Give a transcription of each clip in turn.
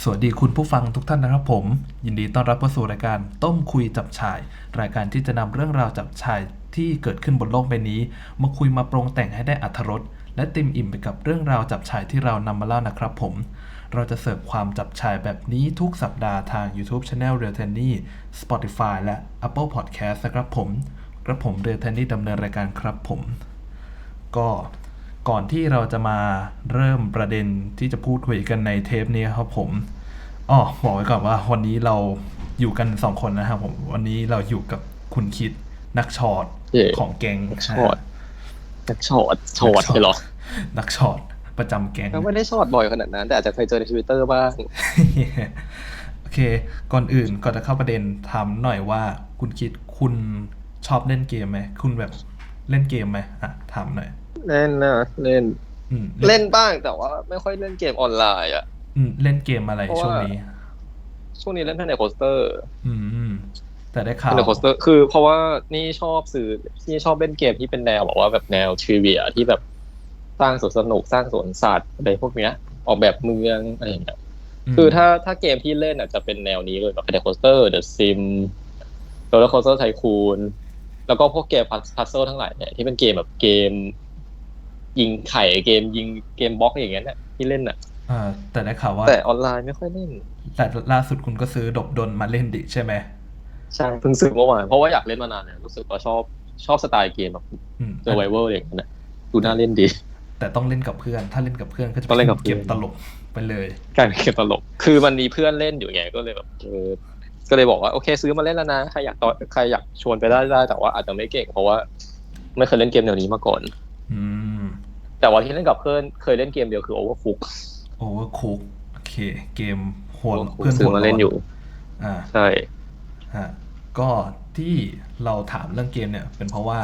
สวัสดีคุณผู้ฟังทุกท่านนะครับผม ยินดีต้อนรับเข้าสู่รายการต้มคุยจับชาย รายการที่จะนำเรื่องราวจับชายที่เกิดขึ้นบนโลกใบนี้ มาคุยมาปรงแต่งให้ได้อัธรสและเต็มอิ่มไปกับเรื่องราวจับชายที่เรานำมาเล่านะครับผม เราจะเสิร์ฟความจับชายแบบนี้ทุกสัปดาห์ทาง YouTube Channel r e a l t a n y Spotify และ Apple Podcast นะครับผมกระผมเร a l t a n y ดำเนินรายการครับผม ก็ ก่อนที่เราจะมาเริ่มประเด็นที่จะพูดคุยกันในเทปนี้ครับผมอ๋อบอกไว้ก่อนว่าวันนี้เราอยู่กันสองคนนะครับผม วันนี้เราอยู่กับคุณคิดนักชอตเย่ของแก๊งนักชอตนักช็อตช็อตเลยเหรอ นักชอตประจำแก๊งก็ไม่ได้ช็อตบ่อยขนาดนั้น แต่อาจจะเคยเจอในทวิตเตอร์บ้างโอเค ก่อนอื่นก่อนจะเข้าประเด็นถามหน่อยว่าคุณคิดคุณชอบเล่นเกมไหมคุณแบบเล่นเกมไหมอะถามหน่อย เล่นนะเล่นอืมเล่นบ้างแต่ว่าไม่ค่อยเล่นเกมออนไลน์อะ อืมเล่นเกมอะไรเพราะว่า ช่วงนี้ ช่วงนี้เล่นแพนเนโคสเตอร์อืมแต่ได้แพข่าวนเนโคสเตอร์คือเพราะว่านี่ชอบสื่อนี่ชอบเล่นเกมที่เป็นแนวแบบว่าแบบแนวทริเวียที่แบบสร้างสวนสนุกสร้างสวนสัตว์อะไรพวกเนี้ย ออกแบบเมืองอะไรอย่างเงี้ย มคือถ้าถ้าเกมที่เล่นอะจะเป็นแนวนี้เลยแบบแพนเนโคสเตอร์เดอะซิมโรลเลอร์โคสเตอร์ไทคูนแล้วก็พวกเกมพัซเซิลทั้งหลายเนี่ยที่เป็นเกมแบบเกม ยิงไข่เกมยิงเกมบล็อกอย่างเงี้ยน่ะที่เล่นอะอ่าแต่ได้ข่าวว่าแต่ออนไลน์ไม่ค่อยเล่นแต่ล่าสุดคุณก็ซื้อดบดนมาเล่นดิใช่ไหมใช่เพิ่งซื้อเมื่อวานเพราะว่าอยากเล่นมานานแล้วรู้สึกว่าชอบชอบสไตล์เกมแบบอืมเซอร์ไวเวอร์อย่างเงี้ยนะดูน่าเล่นดี แต่ต้องเล่นกับเพื่อน ถ้าเล่นกับเพื่อนก็จะต้องเล่นกับเพื่เกอนมตลกไปเลยกลายเป็นเกมตลก คือมันมีเพื่อนเล่นอยู่ไงก็เลยแบบเออก็เลยบอกว่าโอเค ซื้อมาเล่นแล้วนะใครอยากต่อใครอยากชวนไปได้ได้แต่ว่าอาจจะไม่เก่งเพราะว่า ไม่เคยเล่นเกมแนวนี้มาก่อนอืม แต่ว่าที่เล่นกับเพื่อนเคยเล่นเกมเดียวคือ Overcook โอเวอร์คุกโอเค เกมโหด Overcook เพื่อนซื้อมาเล่นอยู่ อ่า ใช่ ฮะก็ที่เราถามเรื่องเกมเนี่ย เป็นเพราะว่า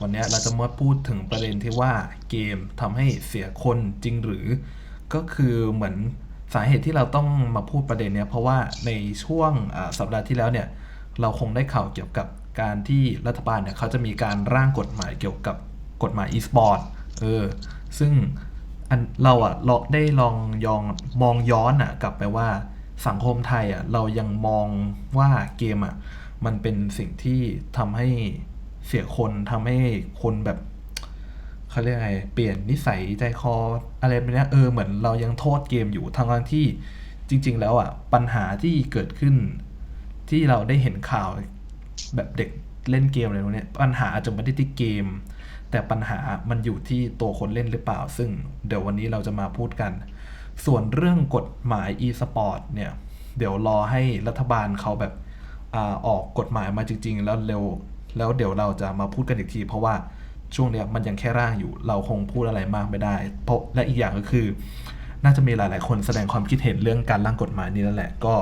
วันเนี้ยเราจะมาพูดถึงประเด็นที่ว่าเกมทำให้เสียคนจริงหรือ ก็คือเหมือนสาเหตุที่เราต้องมาพูดประเด็นเนี้ยเพราะว่าในช่วงอ่าสัปดาห์ที่แล้วเนี่ยเราคงได้ข่าวเกี่ยวกับการที่รัฐบาลเนี่ยเขาจะมีการร่างกฎหมายเกี่ยวกับกฎหมาย e-sport เออ ซึ่งอันเราอะเราได้ลองยองมองย้อนอะกลับไปว่าสังคมไทยอะเรายังมองว่าเกมอะมันเป็นสิ่งที่ทำให้เสียคนทำให้คนแบบเขาเรียกไงเปลี่ยนนิสัยใจคออะไรแบบเนี้ยเออเหมือนเรายังโทษเกมอยู่ทั้งที่จริง ๆ แล้วอะปัญหาที่เกิดขึ้น ที่เราได้เห็นข่าวแบบเด็กเล่นเกมอะไรพวกเนี้ยปัญหาอาจจะไม่ได้ที่เกม แต่ปัญหามันอยู่ที่ตัวคนเล่นหรือเปล่า ซึ่งเดี๋ยววันนี้เราจะมาพูดกัน ส่วนเรื่องกฎหมาย e-sport เนี่ย เดี๋ยวรอให้รัฐบาลเขาแบบอออกกฎหมายมาจริง ๆ แล้วเร็ว แล้วเดี๋ยวเราจะมาพูดกันอีกที เพราะว่าช่วงเนี้ยมันยังแค่ร่างอยู่ เราคงพูดอะไรมากไม่ได้ เพราะและอีกอย่างก็คือ น่าจะมีหลาย ๆ คนแสดงความคิดเห็นเรื่องการร่างกฎหมายนี้แล้วแหละ ก็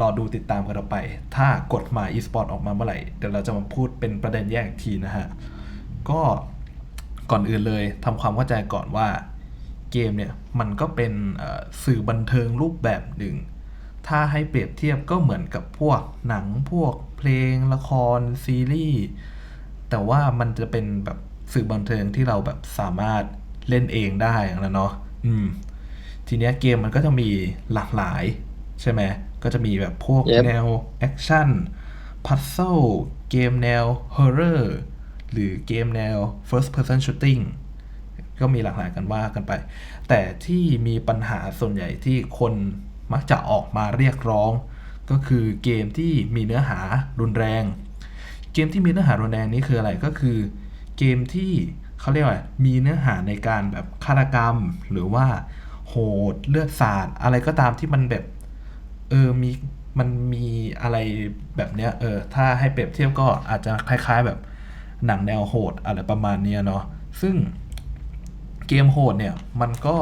รอดูติดตามกันต่อไป ถ้ากฎหมาย e-sport ออกมาเมื่อไหร่ เดี๋ยวเราจะมาพูดเป็นประเด็นแยกอีกทีนะฮะ ก็ ก่อนอื่นเลยทำความเข้าใจก่อนว่าเกมเนี่ยมันก็เป็นเอ่อสื่อบันเทิงรูปแบบหนึ่ง ถ้าให้เปรียบเทียบก็เหมือนกับพวกหนังพวกเพลงละครซีรีส์แต่ว่ามันจะเป็นแบบสื่อบันเทิงที่เราแบบสามารถเล่นเองได้อย่างนั้นเนาะอืม ทีเนี้ยเกมมันก็จะมีหลากหลาย ใช่ไหม ก็จะมีแบบพวก Yep แนวแอคชั่นพัซเซิลเกมแนวฮอร์เรอร์ หรือเกมแนว first person shooting ก็มีหลากหลายกันว่ากันไป แต่ที่มีปัญหาส่วนใหญ่ที่คนมักจะออกมาเรียกร้อง ก็คือเกมที่มีเนื้อหารุนแรง เกมที่มีเนื้อหารุนแรงนี้คืออะไรก็คือ เกมที่เขาเรียกว่ามีเนื้อหาในการแบบฆาตกรรม หรือว่าโหดเลือดสาดอะไรก็ตามที่มันแบบเออมีมันมีอะไรแบบเนี้ยเออถ้าให้เปรียบเทียบก็อาจจะคล้าย ๆแบบ หนังแนวโหดอะไรประมาณเนี้ยเนาะซึ่งเกมโหดเนี่ยมันก็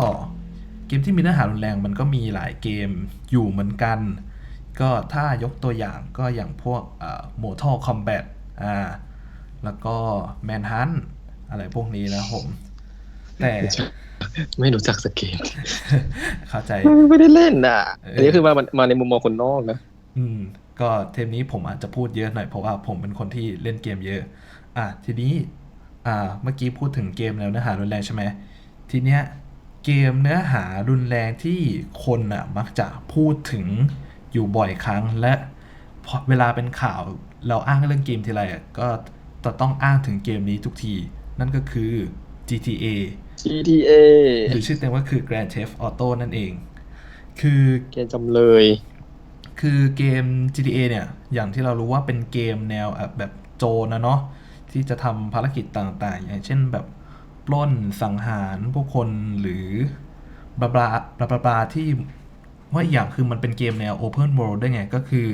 เกมที่มีเนื้อหารุนแรงมันก็มีหลายเกมอยู่เหมือนกัน ก็ถ้ายกตัวอย่างก็อย่างพวกเอ่อ Mortal Kombat อ่าแล้วก็ Manhunt อะไรพวกนี้นะผม แต่ไม่รู้จักสเกมเข้าใจ ไม่ได้เล่นอะเอออัอันนี้คือมามาในมุมมองคนนอกนะ อืม ก็เทปนี้ผมอาจจะพูดเยอะหน่อยเพราะว่าผมเป็นคนที่เล่นเกมเยอะ อะทีนี้อ่าเมื่อกี้พูดถึงเกมแล้วเนื้อหารุนแรงใช่ไหมทีเนี้ยเกมเนื้อหารุนแรงที่คนอะมักจะพูดถึงอยู่บ่อยครั้งและพอเวลาเป็นข่าวเราอ้างเรื่องเกมทีไรอะก็จะต้องอ้างถึงเกมนี้ทุกที นั่นก็คือ GTA GTA หรือชื่อเต็มก็คือ Grand Theft Auto นั่นเอง คือเกมจำเลย คือเกม GTA เนี่ย อย่างที่เรารู้ว่าเป็นเกมแนวอะแบบโจรนะเนาะ ที่จะทำภารกิจต่างๆ อย่างเช่นแบบปล้นสังหารผู้คนหรือบลาบลาบลาบลาบลาที่ว่าอีกอย่างคือมันเป็นเกมแนว Open World ด้ไง ก็คือ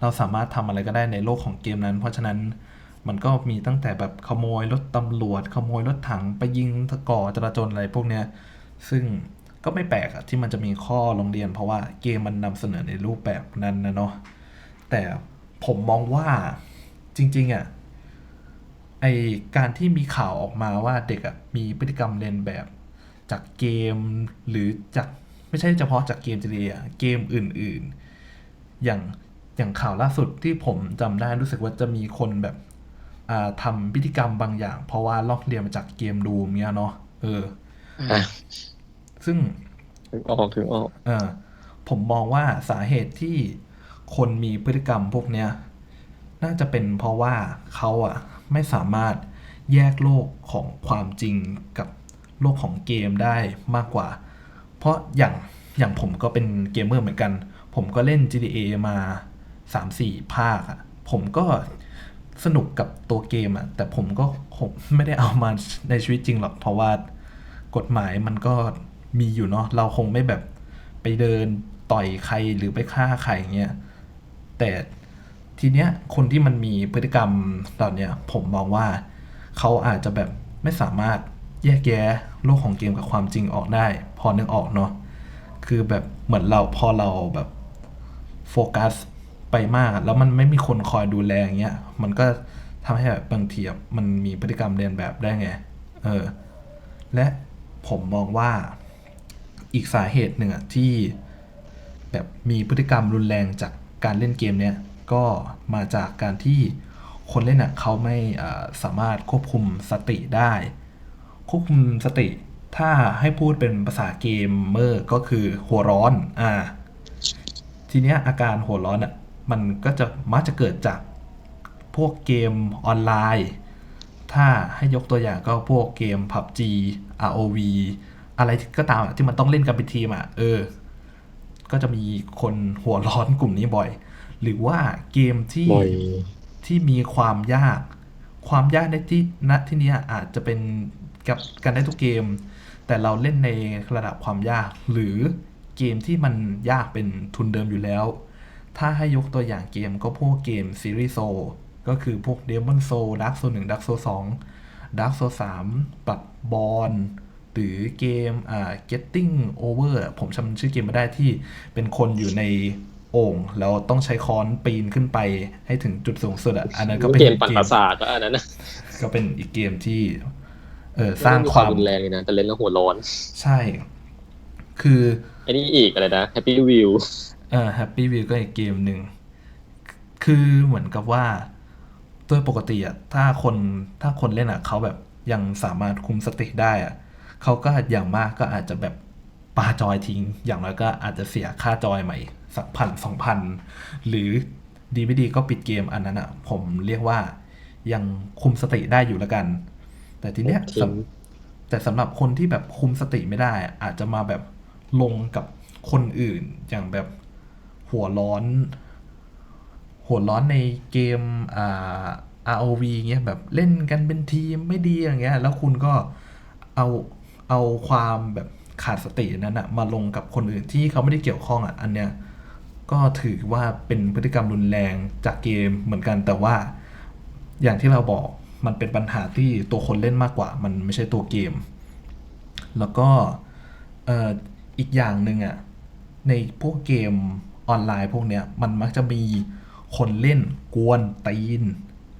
เราสามารถทำอะไรก็ได้ในโลกของเกมนั้น เพราะฉะนั้นมันก็มีตั้งแต่แบบขโมยรถตำรวจ ขโมยรถถังไปยิงตะก่อจราจรอะไรพวกเนี้ยซึ่งก็ไม่แปลกที่มันจะมีข้อโรงเรียน เพราะว่าเกมมันนำเสนอในรูปแบบนั้นนะเนาะแต่ผมมองว่าจริงๆอะ ไอการที่มีข่าวออกมาว่าเด็กอะมีพฤติกรรมเลียนแบบจากเกมหรือจากไม่ใช่เฉพาะจากเกม GTA อะเกมอื่น ๆ อย่างอย่างข่าวล่าสุดที่ผมจำได้รู้สึกว่าจะมีคนแบบอ่าทำพิธีกรรมบางอย่าง เพราะว่าลอกเรียนมาจากเกมดูมเนี้ยเนาะเอออะซึ่งถึงออกถึงออกเออผมมองว่าสาเหตุที่คนมีพฤติกรรมพวกเนี้ย น่าจะเป็นเพราะว่าเขาอะ ไม่สามารถแยกโลกของความจริงกับโลกของเกมได้มากกว่า เพราะอย่างอย่างผมก็เป็นเกมเมอร์เหมือนกัน ผมก็เล่น GTA มา 3-4 ภาคอะผมก็สนุกกับตัวเกมอะแต่ผมก็คงไม่ได้เอามาในชีวิตจริงหรอก เพราะว่ากฎหมายมันก็มีอยู่เนาะเราคงไม่แบบไปเดินต่อยใครหรือไปฆ่าใครอย่างเงี้ยแต่ ทีเนี้ยคนที่มันมีพฤติกรรมเหล่าเนี้ยผมมองว่าเขาอาจจะแบบไม่สามารถแยกแยะโลกของเกมกับความจริงออกได้ พอนึกออกเนาะคือแบบเหมือนเราพอเราแบบโฟกัสไปมาก แล้วมันไม่มีคนคอยดูแลอย่างเงี้ยมันก็ทำให้แบบบางทีมันมีพฤติกรรมเรียนแบบได้ไงเออและผมมองว่าอีกสาเหตุหนึ่งอะที่แบบมีพฤติกรรมรุนแรงจากการเล่นเกมเนี้ย ก็มาจากการที่คนเล่นอะเขาไม่สามารถควบคุมสติได้ ควบคุมสติ ถ้าให้พูดเป็นภาษาเกมเมอร์ก็คือหัวร้อนอ่าทีเนี้ยอาการหัวร้อนอะมันก็จะมักจะเกิดจากพวกเกมออนไลน์ ถ้าให้ยกตัวอย่างก็พวกเกม PUBG ROV อะไรก็ตามที่มันต้องเล่นกันเป็นทีมอะเออ ก็จะมีคนหัวร้อนกลุ่มนี้บ่อย หรือว่าเกมที่บ่อยที่มีความยาก ความยากในที่ณที่เนี้ยอาจจะเป็นกับกันได้ทุกเกม แต่เราเล่นในระดับความยาก หรือเกมที่มันยากเป็นทุนเดิมอยู่แล้ว ถ้าให้ยกตัวอย่างเกมก็พวกเกมซีรีส์โซก็คือพวก Demon Soul Dark Soul 1 Dark Soul 2 Dark Soul 3ปรับบอลหรือเกมอ่า Getting Over อะผมจำชื่อเกมไม่ได้ที่เป็นคนอยู่ใน โอ่งแล้วต้องใช้ค้อนปีนขึ้นไปให้ถึงจุดสูงสุดอะอันนั้นก็เป็นเกมปั่นประสาทก็อันนั้นนะก็เป็นอีกเกมที่ เออสร้างความรุนแรงเลยนะแต่เล่นแล้วหัวร้อน ใช่ คือไอ้นี่อีกอะไรนะ Happy View เออ Happy View ก็อีกเกมหนึ่งคือเหมือนกับว่าโดยปกติอะถ้าคนถ้าคนเล่นอะเขาแบบยังสามารถคุมสติได้อะเขาก็อย่างมากก็อาจจะแบบปาจอยทิ้ง อย่างน้อยก็อาจจะเสียค่าจอยใหม่ สักพันสองพันหรือดีไม่ดีก็ปิดเกมอันนั้นอะผมเรียกว่ายังคุมสติได้อยู่ละกัน แต่ทีเนี้ยทิ้งสำแต่สำหรับคนที่แบบคุมสติไม่ได้อะอาจจะมาแบบลงกับคนอื่นอย่างแบบหัวร้อน หัวร้อนในเกมอ่า ROV เงี้ยแบบเล่นกันเป็นทีมไม่ดีอย่างเงี้ย แล้วคุณก็เอาเอาความแบบขาดสตินั้นอะมาลงกับคนอื่นที่เขาไม่ได้เกี่ยวข้องอะอันเนี้ย ก็ถือว่าเป็นพฤติกรรมรุนแรงจากเกมเหมือนกันแต่ว่า อย่างที่เราบอกมันเป็นปัญหาที่ตัวคนเล่นมากกว่า มันไม่ใช่ตัวเกม แล้วก็อีกอย่างหนึ่งอะในพวกเกมออนไลน์พวกเนี้ยมันมักจะมีคนเล่นกวนตีน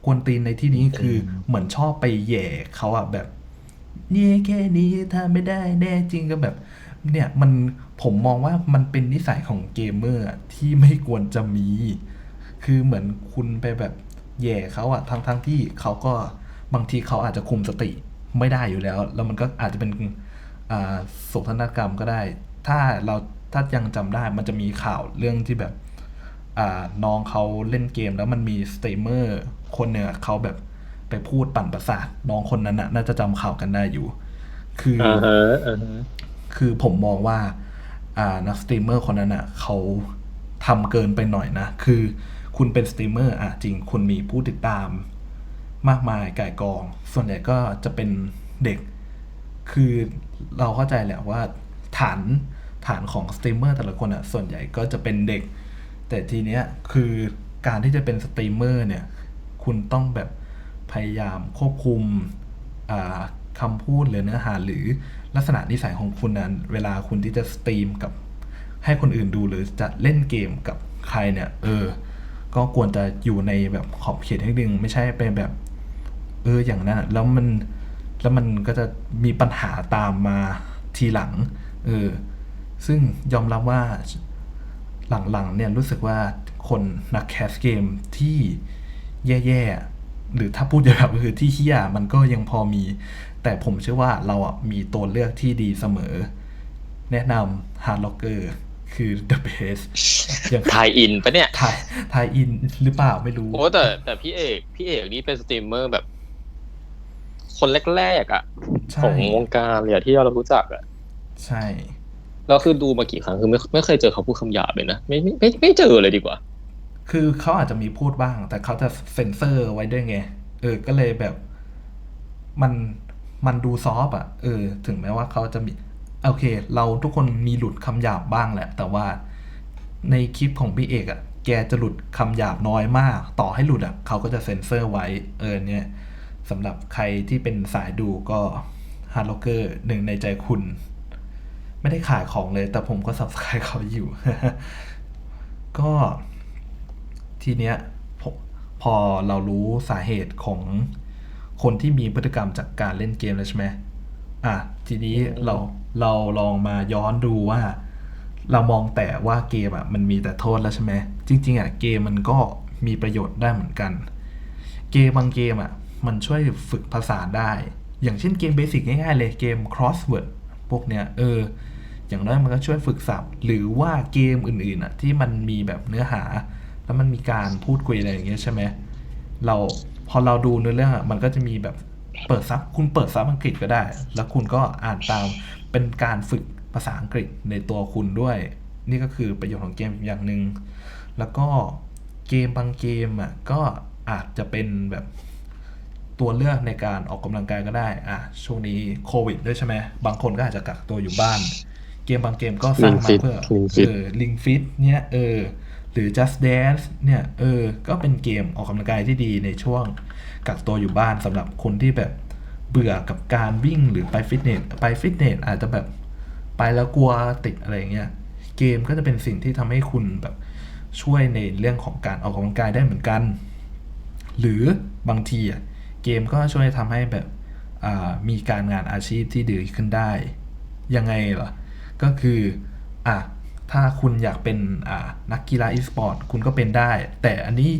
กวนตีนในที่นี้คือเหมือนชอบไปแย่เขาอะแบบนี่แค่นี้ถ้าไม่ได้แน่จริงก็แบบ เนี่ยมันผมมองว่ามันเป็นนิสัยของเกมเมอร์ที่ไม่ควรจะมี คือเหมือนคุณไปแบบแย่เขาอะทั้งทั้งที่เขาก็บางทีเขาอาจจะคุมสติไม่ได้อยู่แล้ว แล้วมันก็อาจจะเป็นโศกนาฏกรรมก็ได้ ถ้าเราถ้ายังจำได้มันจะมีข่าวเรื่องที่แบบน้องเขาเล่นเกมแล้วมันมีสตรีมเมอร์คนเนี่ยเขาแบบไปพูดปั่นประสาทน้องคนนั้นน่ะน่าจะจำข่าวกันได้อยู่ คือ คือผมมองว่าอ่านักสตรีมเมอร์คนนั้นอะเขาทำเกินไปหน่อยนะ คือคุณเป็นสตรีมเมอร์อะจริง คุณมีผู้ติดตาม มากมายก่ายกอง ส่วนใหญ่ก็จะเป็นเด็ก คือเราเข้าใจแหละว่าฐานฐานของสตรีมเมอร์แต่ละคนอะส่วนใหญ่ก็จะเป็นเด็ก แต่ทีเนี้ยคือการที่จะเป็นสตรีมเมอร์เนี่ย คุณต้องแบบพยายามควบคุมคำพูดหรือเนื้อหาหรือ ลักษณะนิสัยของคุณนั้น เวลาคุณที่จะสตรีมกับให้คนอื่นดูหรือจะเล่นเกมกับใครเนี่ย เออ ก็ควรจะอยู่ในแบบขอบเขตให้ดึงไม่ใช่เป็นแบบ เอออย่างนั้นแล้วมันแล้วมันก็จะมีปัญหาตามมาทีหลัง เออ ซึ่งยอมรับว่าหลังๆเนี่ยรู้สึกว่าคนนักแคสเกมที่แย่ๆ หรือถ้าพูดแบบก็คือที่เฮี้ยมันก็ยังพอมี แต่ผมเชื่อว่าเราอะมีตัวเลือกที่ดีเสมอ แนะนำ Hard Locker คือ the best อย่างทายอินปะเนี่ยถ่ายถ่ายอินหรือเปล่าไม่รู้โอ้แต่แต่พี่เอก พี่เอกนี่เป็นสตรีมเมอร์แบบ คนแรกๆอะใช่ของวงการเลยอะที่เรารู้จักอะ ใช่แล้วคือดูมากี่ครั้งคือไม่ไม่เคยเจอเขาพูดคำหยาบเลยนะไม่ไม่ไม่ไม่เจอเลยดีกว่า คือเขาอาจจะมีพูดบ้าง แต่เขาจะเซ็นเซอร์ไว้ด้วยไง เออก็เลยแบบ มัน มันดูซอฟ์อะเออ ถึงแม้ว่าเขาจะมีโอเค เราทุกคนมีหลุดคำหยาบบ้างแหละ แต่ว่าในคลิปของพี่เอกอะ แกจะหลุดคำหยาบน้อยมาก ต่อให้หลุดอะเขาก็จะเซ็นเซอร์ไว้ เออเนี่ยสำหรับใครที่เป็นสายดูก็ฮาร์ดล็อกเกอร์หนึ่งในใจคุณ ไม่ได้ขายของเลย แต่ผมก็ subscribe เขาอยู่ ก็ทีเนี้ยพอเรารู้สาเหตุของ คนที่มีพฤติกรรมจากการเล่นเกมแล้วใช่ไหมอะทีนี้เราเราลองมาย้อนดูว่า เรามองแต่ว่าเกมอะมันมีแต่โทษแล้วใช่ไหมจริง ๆอะเกมมันก็มีประโยชน์ได้เหมือนกัน เกมบางเกมอะมันช่วยฝึกภาษาได้ อย่างเช่นเกมเบสิกง่ายๆเลยเกม crossword พวกเนี้ยเอออย่างน้อยมันก็ช่วยฝึกศัพท์ หรือว่าเกมอื่นๆอะที่มันมีแบบเนื้อหา แล้วมันมีการพูดคุยอะไรอย่างเงี้ยใช่ไหมเรา พอเราดูเนื้อเรื่องอะมันก็จะมีแบบเปิดซับคุณเปิดซับอังกฤษก็ได้ แล้วคุณก็อ่านตามเป็นการฝึกภาษาอังกฤษในตัวคุณด้วย นี่ก็คือประโยชน์ของเกมอย่างหนึ่งแล้วก็เกมบางเกมอะก็อาจจะเป็นแบบตัวเลือกในการออกกำลังกายก็ได้อะช่วงนี้โควิดด้วยใช่ไหมบางคนก็อาจจะกักตัวอยู่บ้าน เกมบางเกมก็สร้างมา Ring Fit เพื่อ Ring เอ Fit อ Ring Fit เนี่ยเออ หรือ Just Dance เนี่ยเออ ก็เป็นเกมออกกำลังกายที่ดีในช่วงกักตัวอยู่บ้านสำหรับคนที่แบบเบื่อกับการวิ่งหรือไปฟิตเนสไปฟิตเนสอาจจะแบบไปแล้วกลัวติดอะไรเงี้ยเกมก็จะเป็นสิ่งที่ทำให้คุณแบบช่วยในเรื่องของการออกกำลังกายได้เหมือนกัน หรือบางทีอะเกมก็ช่วยทำให้แบบมีการงานอาชีพที่ดีขึ้นได้ ยังไงเหรอ ก็คืออะ ถ้าคุณอยากเป็นอ่านักกีฬาอีสปอร์ตคุณก็เป็นได้ แต่อันนี้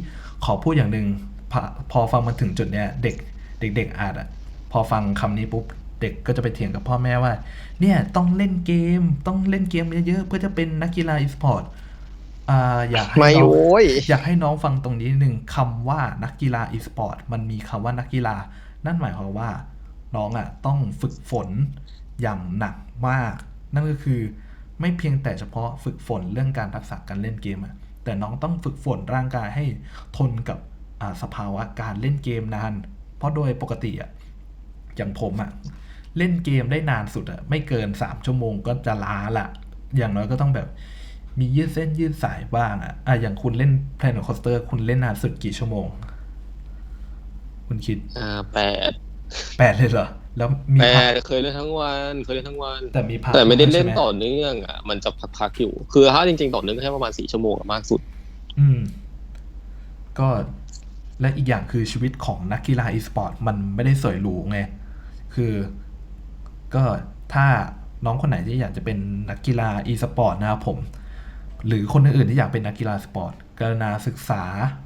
ขอพูดอย่างหนึ่งพอพอฟังมาถึงจุดเนี้ยเด็กเด็กๆอาจอะพอฟังคำนี้ปุ๊บเด็กก็จะไปเถียงกับพ่อแม่ว่า เนี่ยต้องเล่นเกมต้องเล่นเกมเยอะๆเพื่อจะเป็นนักกีฬาอีสปอร์ตอ่าอยากให้ไม่น้องโว้ยอยากให้น้องฟังตรงนี้นิดนึงคำว่านักกีฬาอีสปอร์ตมันมีคำว่านักกีฬา นั่นหมายความว่า น้องอะต้องฝึกฝนอย่างหนักมาก นั่นก็คือ ไม่เพียงแต่เฉพาะฝึกฝนเรื่องการทักษะการเล่นเกมอะแต่น้องต้องฝึกฝนร่างกายให้ทนกับอ่าสภาวะการเล่นเกมนาน เพราะโดยปกติอะอย่างผมอะเล่นเกมได้นานสุดอะไม่เกิน 3 ชั่วโมงก็จะล้าละ อย่างน้อยก็ต้องแบบมียืดเส้นยืดสายบ้างอะอะอย่างคุณเล่น Planet Coaster คุณเล่นนานสุดกี่ชั่วโมง คุณคิด อ่าแปดแปดเลยเหรอ แล้วมีแปพักดเคยเล่นทั้งวันเคยเล่นทั้งวัน แต่มีพักแต่ไม่ได้เล่นใช่หต่อเนื่องอะมันจะพักๆอยู่ คือถ้าจริงๆต่อเนื่องก็แค่ประมาณสี่ชั่วโมงอะมากสุด อืม ก็และอีกอย่างคือชีวิตของนักกีฬาอีสปอร์ตมันไม่ได้สวยหรูไง คือก็ถ้าน้องคนไหนที่อยากจะเป็นนักกีฬาอีสปอร์ตนะครับผม หรือคนอื่นๆที่อยากเป็นนักกีฬาสปอร์ตกรุณาศึกษาอ่า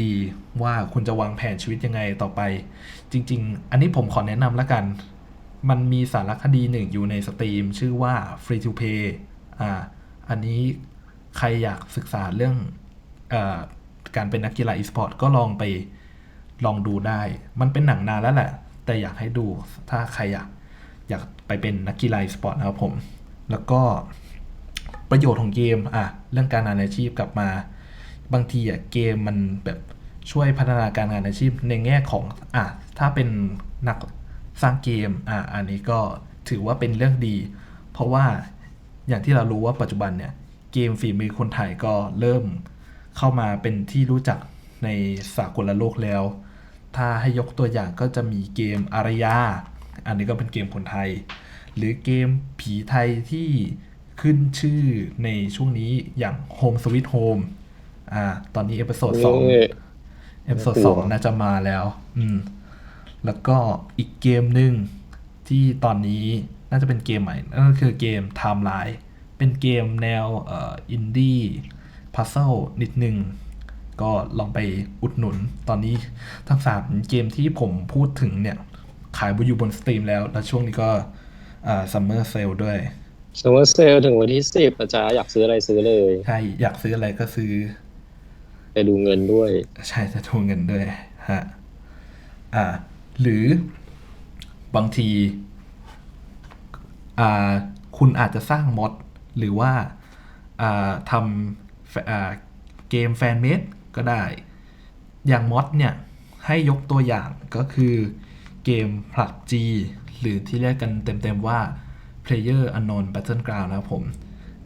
ดีๆ ว่าคุณจะวางแผนชีวิตยังไงต่อไป จริง ๆ อันนี้ผมขอแนะนำแล้วกัน มันมีสารคดีหนึ่งอยู่ในสตรีม ชื่อว่า Free to Play อ่าอันนี้ใครอยากศึกษาเรื่องออการเป็นนักกีฬาอีสปอร์ตก็ลองไปลองดูได้ มันเป็นหนังนานแล้วแหละ แต่อยากให้ดูถ้าใครอยากอยากไปเป็นนักกีฬาอีสปอร์ตนะครับผม แล้วก็ประโยชน์ของเกมอะเรื่องการงานอาชีพกลับมา บางทีอะเกมมันแบบช่วยพัฒนาการงานอาชีพในแง่ของอะถ้าเป็นนักสร้างเกมอะอันนี้ก็ถือว่าเป็นเรื่องดี เพราะว่าอย่างที่เรารู้ว่าปัจจุบันเนี่ยเกมฝีมือคนไทยก็เริ่มเข้ามาเป็นที่รู้จักในสากลโลกแล้ว ถ้าให้ยกตัวอย่างก็จะมีเกมอารยา อันนี้ก็เป็นเกมคนไทย หรือเกมผีไทยที่ขึ้นชื่อในช่วงนี้อย่าง Home Sweet Home อ่า ตอนนี้เอพิโซดสองเอ้ยเอพิโซดน่ากลัสวองน่าจะมาแล้ว อืม แล้วก็อีกเกมหนึ่งที่ตอนนี้น่าจะเป็นเกมใหม่นั่นก็คือเกม Timeline เป็นเกมแนวเอ่ออินดี้พัซเซิลนิดนึง ก็ลองไปอุดหนุนตอนนี้ทั้งสามเกมที่ผมพูดถึงเนี่ย ขายอยู่บนสตรีมแล้ว แล้วช่วงนี้ก็ซัมเมอร์เซลด้วยสมมติเซลถึงวันที่สิบนะจ๊ะอยากซื้ออะไรซื้อเลย ใช่ อยากซื้ออะไรก็ซื้อ ไปดูเงินด้วย ใช่จะทวงเงินด้วยฮะอ่าหรือบางทีอ่าคุณอาจจะสร้างมอดหรือว่าอ่าทำอ่าเกมแฟนเมดก็ได้ อย่างมอดเนี่ย ให้ยกตัวอย่างก็คือเกม PUBG หรือที่เรียกกันเต็มๆว่า Player Unknown Battleground นะครับผม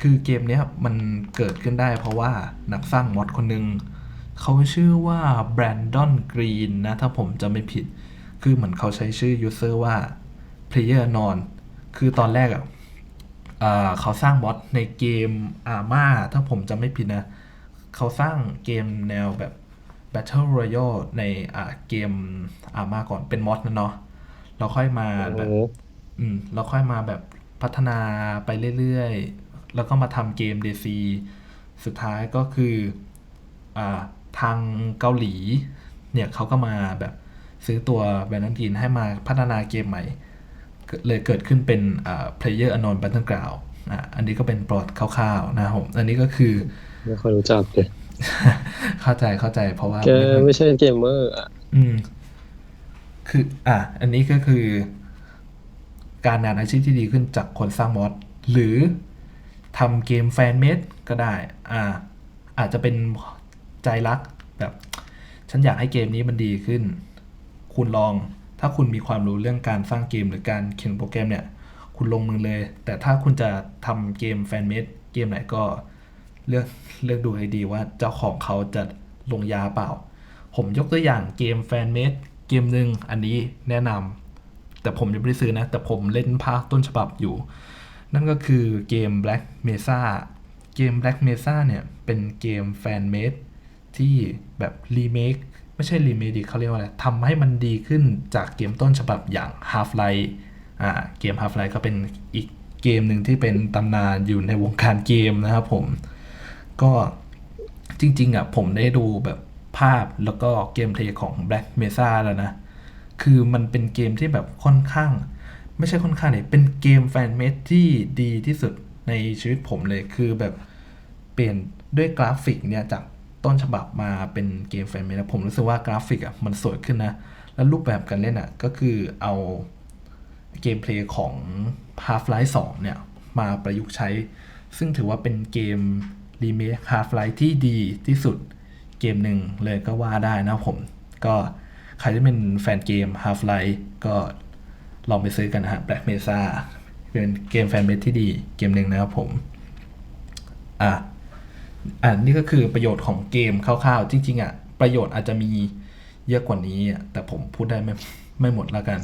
คือเกมเนี้ยมันเกิดขึ้นได้เพราะว่านักสร้างมอดคนหนึ่ง เขาชื่อว่า Brandon Green นะ ถ้าผมจะไม่ผิด คือเหมือนเขาใช้ชื่อ user ว่า Player Unknown คือตอนแรกอะอ่าเขาสร้างมอดในเกม Arma ถ้าผมจะไม่ผิดนะ เขาสร้างเกมแนวแบบ Battle Royale ในอ่าเกม Arma ก่อนเป็นมอดนะเนาะเราค่อยมาแบบอืมแล้วค่อยมาแบบพัฒนาไปเรื่อยๆ แล้วก็มาทำเกม DC สุดท้ายก็คืออ่า ทางเกาหลีเนี่ยเขาก็มาแบบซื้อตัวแบรนด์กินให้มาพัฒนาเกมใหม่ก็เลยเกิดขึ้นเป็นอ่า Player Unknown Battleground อะอันนี้ก็เป็นปลอดคร่าวๆนะครับผมอันนี้ก็คือ ไม่ค่อยรู้จักเลยเข้าใจเข้าใจเพราะว่าแกไม่ค่อยไม่ใช่เกมเมอร์อะอืม คือ อะ อันนี้ก็คือ การงานอาชีพที่ดีขึ้นจากคนสร้างมอดหรือทำเกมแฟนเมดก็ได้ อ่า อาจจะเป็น ใจรักแบบฉันอยากให้เกมนี้มันดีขึ้น คุณลองถ้าคุณมีความรู้เรื่องการสร้างเกมหรือการเขียนโปรแกรมเนี่ย คุณลงมือเลย แต่ถ้าคุณจะทำเกมแฟนเมดเกมไหนก็เลือกเลือกดูให้ดีว่าเจ้าของเขาจะลงยาเปล่า ผมยกตัวอย่างเกมแฟนเมดเกมหนึ่งอันนี้แนะนำแต่ผมยังไม่ได้ซื้อนะ แต่ผมเล่นภาคต้นฉบับอยู่ นั่นก็คือเกม Black Mesa เกม Black Mesa เนี่ยเป็นเกมแฟนเมด ที่แบบรีเมคไม่ใช่รีเมคดิเขาเรียกว่าอะไรทำให้มันดีขึ้นจากเกมต้นฉบับอย่าง Half-Life อ่าเกม Half-Life ก็เป็นอีกเกมหนึ่งที่เป็นตำนานอยู่ในวงการเกมนะครับผม ก็จริง ๆอะผมได้ดูแบบภาพแล้วก็เกมเพลย์ของ Black Mesa แล้วนะ คือมันเป็นเกมที่แบบค่อนข้าง ไม่ใช่ค่อนข้างเนี่ยเป็นเกมแฟนเมดที่ดีที่สุดในชีวิตผมเลยคือแบบเปลี่ยนด้วยกราฟิกเนี่ยจาก ต้นฉบับมาเป็นเกมแฟนเมดผมรู้สึกว่ากราฟิกอะมันสวยขึ้นนะ แล้วรูปแบบการเล่นอะก็คือเอาเกมเพลย์ของ Half-Life 2 เนี่ย มาประยุกต์ใช้ ซึ่งถือว่าเป็นเกมรีเมค Half-Life ที่ดีที่สุดเกมหนึ่งเลยก็ว่าได้นะผม ก็ใครที่เป็นแฟนเกม Half-Life ก็ลองไปซื้อกันนะฮะ Black Mesa เป็นเกมแฟนเมดที่ดีเกมหนึ่งนะครับผม อะ อ่านี่ก็คือประโยชน์ของเกมคร่าวๆ จริงๆอะประโยชน์อาจจะมีเยอะกว่านี้อะแต่ผมพูดได้ไม่ไม่หมดแล้วกัน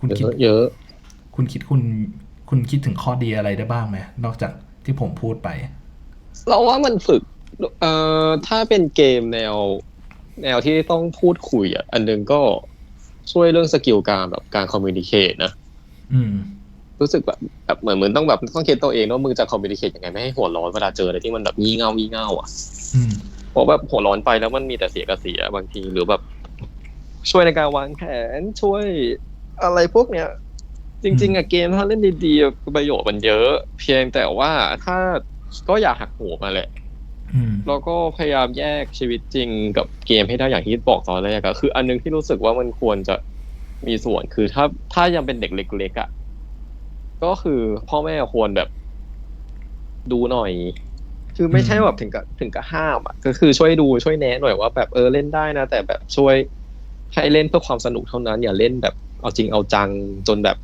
คุณเยคิดอะเยอะ คุณคิดคุณคุณคิดถึงข้อดีอะไรได้บ้างไหมนอกจากที่ผมพูดไป เราว่ามันฝึกเอ่อถ้าเป็นเกมแนว แนวที่ต้องพูดคุยอะอันหนึงก็ช่วยเรื่องสกิลการแบบการคอมมิวนิเคชนะ อืม รู้สึกแบบแบบเหมือนเหมือนต้องแบบต้องคิดตัวเองว่ามึงจะคอมมิวนิเคชยังไงไม่ให้หัวร้อนเวลาเจออะไรที่มันแบบงี่เง่างี่เง่าอะอืมเพราะแบบหัวร้อนไปแล้วมันมีแต่เสียกับเสียบางทีหรือแบบ ช่วยในการวางแผนช่วยอะไรพวกเนี้ยจริง ๆอะเกมถ้าเล่นดีๆอะประโยชน์มันเยอะ เพียงแต่ว่าถ้าก็อยากหักโหมมาแหละอืมแล้วก็พยายามแยกชีวิตจริงกับเกมให้ได้อย่างที่บอกตอนแรกอะคือ อันนึงที่รู้สึกว่ามันควรจะมีส่วนคือถ้าถ้ายังเป็นเด็กเล็กๆอะ ก็คือพ่อแม่ควรแบบ ดูหน่อย คือไม่ใช่แบบถึงกับถึงกับห้ามอะก็คือช่วยดูช่วยแนะหน่อยว่าแบบเออเล่นได้นะแต่แบบช่วยให้เล่นเพื่อความสนุกเท่านั้น อย่าเล่นแบบเอาจริงเอาจังจนแบบ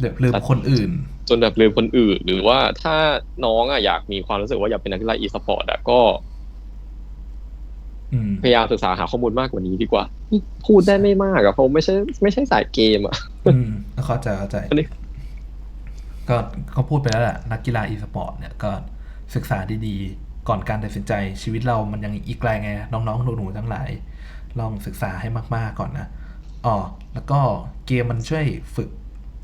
เดี๋ยวลืมคนอื่น จนแบบลืมคนอื่น หรือว่าถ้าน้องอะอยากมีความรู้สึกว่าอยากเป็นนักกีฬาอีสปอร์ตอะก็อืมพยายามศึกษาหาข้อมูลมากกว่านี้ดีกว่า พูดได้ไม่มากอะเพราะไม่ใช่ ไม่ใช่สายเกมอะอืมเข้าใจเข้าใจอันนี้ ก็เขาพูดไปแล้วแหละนักกีฬาอีสปอร์ตเนี่ยก็ศึกษาดีๆ ก่อนการตัดสินใจชีวิตเรามันยังอีกไกลไง น้องๆหนูๆทั้งหลาย ลองศึกษาให้มากๆก่อนนะอ๋อแล้วก็เกมมันช่วยฝึก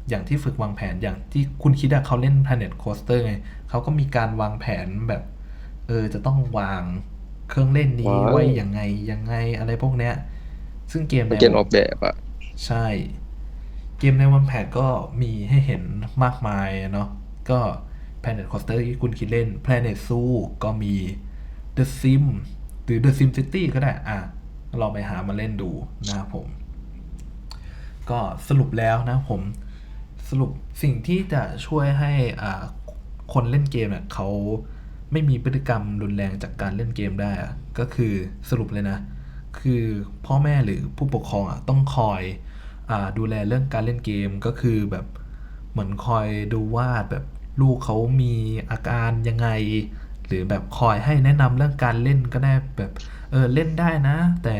อย่างที่ฝึกวางแผนอย่างที่คุณคิดอะเขาเล่น Planet Coaster ไงเขาก็มีการวางแผนแบบเออจะต้องวางเครื่องเล่นนี้ว้าวไว้ยังไงยังไงอะไรพวกเนี้ย ซึ่งเกมเป็นแนวเกมออกแบบอะใช่ เกมในวันแพดก็มีให้เห็นมากมายเนาะก็ Planet Coaster ที่คุณคิดเล่น Planet Zoo ก็มี The Sim หรือ The Sim City ก็ได้อะลองไปหามาเล่นดูนะครับผม ก็สรุปแล้วนะผมสรุปสิ่งที่จะช่วยให้อ่าคนเล่นเกมเนี่ยเขาไม่มีพฤติกรรมรุนแรงจากการเล่นเกมได้ ก็คือสรุปเลยนะ คือพ่อแม่หรือผู้ปกครองอะต้องคอย ดูแลเรื่องการเล่นเกมก็คือแบบเหมือนคอยดูว่าแบบลูกเขามีอาการยังไง หรือแบบคอยให้แนะนำเรื่องการเล่นก็ได้แบบเออเล่นได้นะ แต่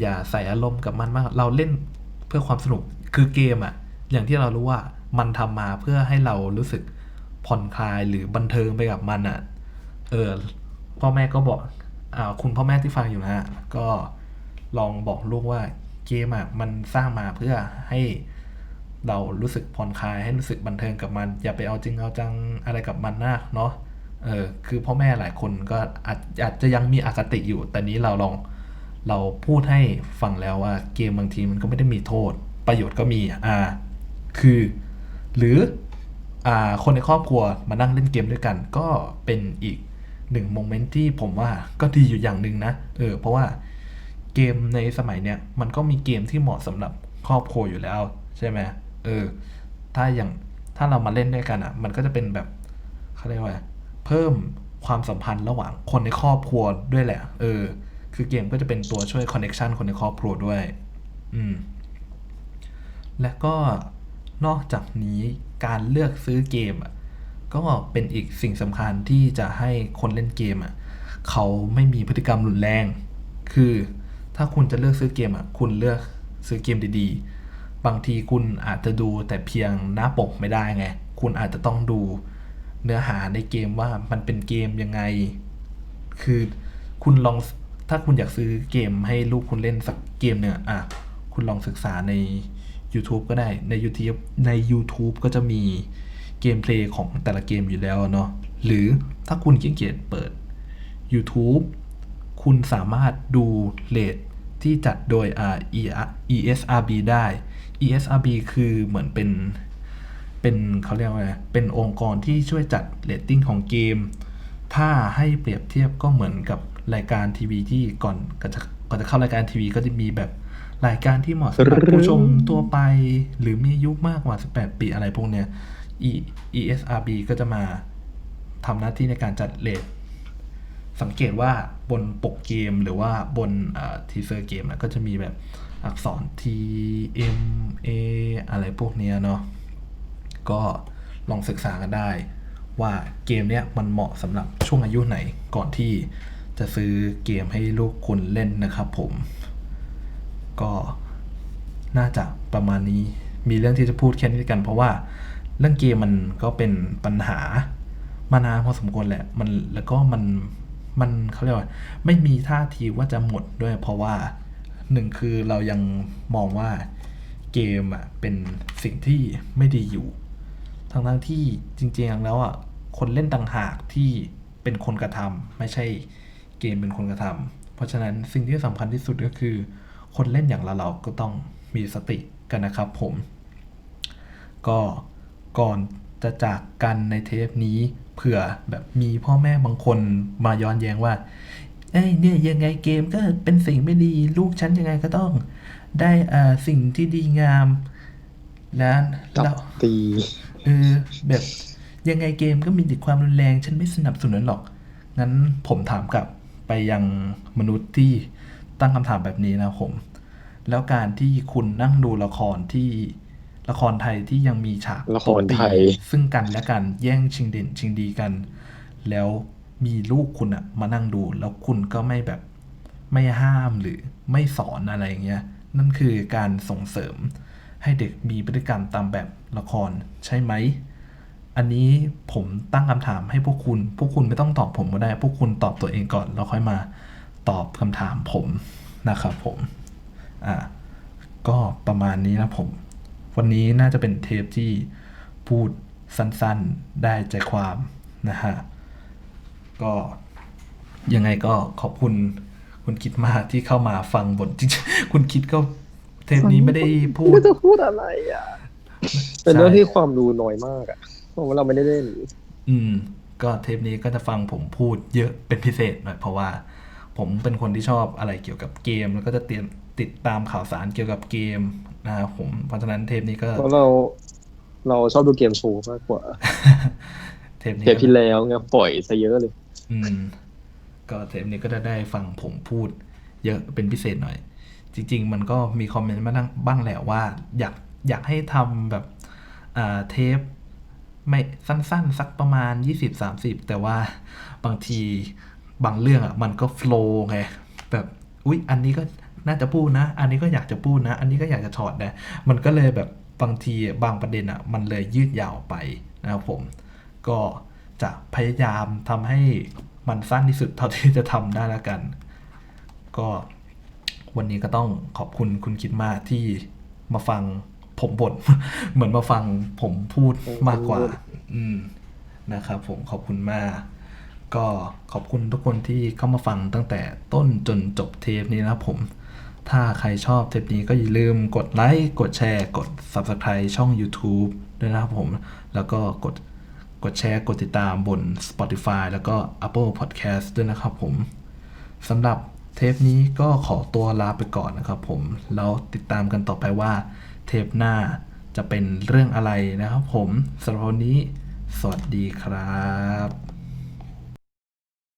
อย่าใส่อารมณ์กับมันมาก เราเล่นเพื่อความสนุกคือเกมอะอย่างที่เรารู้ว่ามันทำมาเพื่อให้เรารู้สึกผ่อนคลายหรือบันเทิงไปกับมันอะเออพ่อแม่ก็บอกอ่าคุณพ่อแม่ที่ฟังอยู่นะฮะก็ลองบอกลูกว่า เกมอะมันสร้างมาเพื่อให้เรารู้สึกผ่อนคลายให้รู้สึกบันเทิงกับมัน อย่าไปเอาจริงเอาจังอะไรกับมันมากเนาะเออคือพ่อแม่หลายคนก็อาจอาจจะยังมีอคติอยู่ แต่นี้เราลองเราพูดให้ฟังแล้วว่าเกมบางทีมันก็ไม่ได้มีโทษ ประโยชน์ก็มีอ่าคือ หรืออ่าคนในครอบครัวมานั่งเล่นเกมด้วยกัน ก็เป็นอีกหนึ่งโมเมนต์ที่ผมว่าก็ดีอยู่อย่างหนึ่งนะเออเพราะว่า เกมในสมัยเนี้ยมันก็มีเกมที่เหมาะสำหรับครอบครัวอยู่แล้ว ใช่ไหมเออ ถ้าอย่างถ้าเรามาเล่นด้วยกันอะ มันก็จะเป็นแบบเขาเรียกว่า เพิ่มความสัมพันธ์ระหว่างคนในครอบครัวด้วยแหละ เออ คือเกมก็จะเป็นตัวช่วยคอนเน t ชันคนในครอบครัวด้วย อืม และก็นอกจากนี้การเลือกซื้อเกมอะก็เป็นอีกสิ่งสำคัญที่จะให้คนเล่นเกมอะเขาไม่มีพฤติกรรมรุนแรง คือ ถ้าคุณจะเลือกซื้อเกมอะคุณเลือกซื้อเกมดีๆ บางทีคุณอาจจะดูแต่เพียงหน้าปกไม่ได้ไง คุณอาจจะต้องดูเนื้อหาในเกมว่ามันเป็นเกมยังไง คือคุณลองถ้าคุณอยากซื้อเกมให้ลูกคุณเล่นสักเกมเนี่ยอะคุณลองศึกษาใน YouTube ก็ได้ใน YouTube ใน YouTube ก็จะมีเกมเพลย์ของแต่ละเกมอยู่แล้วเนาะหรือถ้าคุณขี้เกียจเปิด YouTube คุณสามารถดูเลทที่จัดโดยอ่า ESRB ได้ ESRB คือเหมือนเป็น เป็นเขาเรียกว่าไงเป็นองค์กรที่ช่วยจัดเรตติ้งของเกม ถ้าให้เปรียบเทียบก็เหมือนกับรายการทีวีที่ก่อนก่อนจะก่อนจะเข้ารายการทีวีก็จะมีแบบรายการที่เหมาะสำหรับผู้ชมทั่วไป หรือมีอายุมากกว่า 18 ปีอะไรพวกเนี้ย ESRB ก็จะมาทำหน้าที่ในการจัดเรต สังเกตว่าบนปกเกมหรือว่าบนทีเซอร์เกมนะก็จะมีแบบอักษร T M A อะไรพวกเนี้ยเนาะก็ลองศึกษากันได้ ว่าเกมเนี้ยมันเหมาะสำหรับช่วงอายุไหนก่อนที่จะซื้อเกมให้ลูกคุณเล่นนะครับผม ก็น่าจะประมาณนี้มีเรื่องที่จะพูดแค่นี้กัน เพราะว่าเรื่องเกมมันก็เป็นปัญหามานานพอสมควรแหละมันแล้วก็มัน มันเขาเรียกว่า ไม่มีท่าทีว่าจะหมดด้วยเพราะว่าหนึ่งคือเรายังมองว่าเกมอะเป็นสิ่งที่ไม่ดีอยู่ ทั้งทั้งที่จริงๆแล้วอะคนเล่นต่างหากที่เป็นคนกระทำไม่ใช่เกมเป็นคนกระทำเพราะฉะนั้นสิ่งที่สำคัญที่สุดก็คือ คนเล่นอย่างเราเราก็ต้องมีสติกันนะครับผม ก็ก่อนจะจากกันในเทปนี้ เผื่อแบบมีพ่อแม่บางคนมาย้อนแย้งว่าเอ้ยเนี่ยยังไงเกมก็เป็นสิ่งไม่ดีลูกฉันยังไงก็ต้องได้อ่าสิ่งที่ดีงาม แล้วจับแล้วตีเออแบบยังไงเกมก็มีแต่ความรุนแรง ฉันไม่สนับสนุนหรอก งั้นผมถามกลับไปยังมนุษย์ที่ตั้งคำถามแบบนี้นะผม แล้วการที่คุณนั่งดูละครที่ ละครไทยที่ยังมีฉากละครไทยตบตีซึ่งกันและกันแย่งชิงเด่นชิงดีกัน แล้วมีลูกคุณอะมานั่งดู แล้วคุณก็ไม่แบบไม่ห้ามหรือไม่สอนอะไรอย่างเงี้ยนั่นคือการส่งเสริมให้เด็กมีพฤติกรรมตามแบบละครใช่ไหม อันนี้ผมตั้งคำถามให้พวกคุณ พวกคุณไม่ต้องตอบผมก็ได้ พวกคุณตอบตัวเองก่อนแล้วค่อยมาตอบคำถามผมนะครับผม อ่า ก็ประมาณนี้นะผม วันนี้น่าจะเป็นเทปที่พูดสั้นๆได้ใจความนะฮะ ก็ยังไงก็ขอบคุณคุณคิดมากที่เข้ามาฟังบทจริงๆคุณคิดก็เทปนี้ไม่ได้พูด ไม่จะพูดอะไรอะ เป็นเรื่องที่ความรู้น้อยมากอะ เพราะว่าเราไม่ได้เล่นอืม ก็เทปนี้ก็จะฟังผมพูดเยอะเป็นพิเศษหน่อยเพราะว่า ผมเป็นคนที่ชอบอะไรเกี่ยวกับเกม แล้วก็จะเตรียมติดตามข่าวสารเกี่ยวกับเกม นะครับผมเพราะฉะนั้นเทปนี้ก็ เพราะเราเราชอบดูเกมโชว์มากกว่า เทปนี้เทปก็ที่แล้วไงปล่อยซะเยอะเลย อืม ก็เทปนี้ก็จะได้ฟังผมพูด เยอะเป็นพิเศษหน่อย จริง ๆ มันก็มีคอมเมนต์มาบ้างแหละว่า อยากอยากให้ทำแบบอ่าเทปไม่สั้น ๆ สักประมาณ 20-30 แต่ว่าบางทีบางเรื่องอะ มันก็โฟล์ไงแบบ อุ๊ย อันนี้ก็ น่าจะพูดนะ อันนี้ก็อยากจะพูดนะ อันนี้ก็อยากจะถอดนะ มันก็เลยแบบบางทีบางประเด็นอะมันเลยยืดยาวไปนะครับผม ก็จะพยายามทำให้มันสั้นที่สุดเท่าที่จะทำได้แล้วกัน ก็วันนี้ก็ต้องขอบคุณคุณคิดมากที่มาฟังผมบ่นเหมือนมาฟังผมพูดมากกว่า อืมนะครับผมขอบคุณมาก ก็ขอบคุณทุกคนที่เข้ามาฟังตั้งแต่ต้นจนจบเทปนี้นะครับผม ถ้าใครชอบเทปนี้ก็อย่าลืมกดไลค์กดแชร์กด Subscribe ช่อง YouTube ด้วยนะครับผม แล้วก็กดกดแชร์กดติดตามบน Spotify แล้วก็ Apple Podcast ด้วยนะครับผมสำหรับเทปนี้ก็ขอตัวลาไปก่อนนะครับผม แล้วติดตามกันต่อไปว่า เทปหน้าจะเป็นเรื่องอะไรนะครับผมสำหรับวันนี้ สวัสดีครับ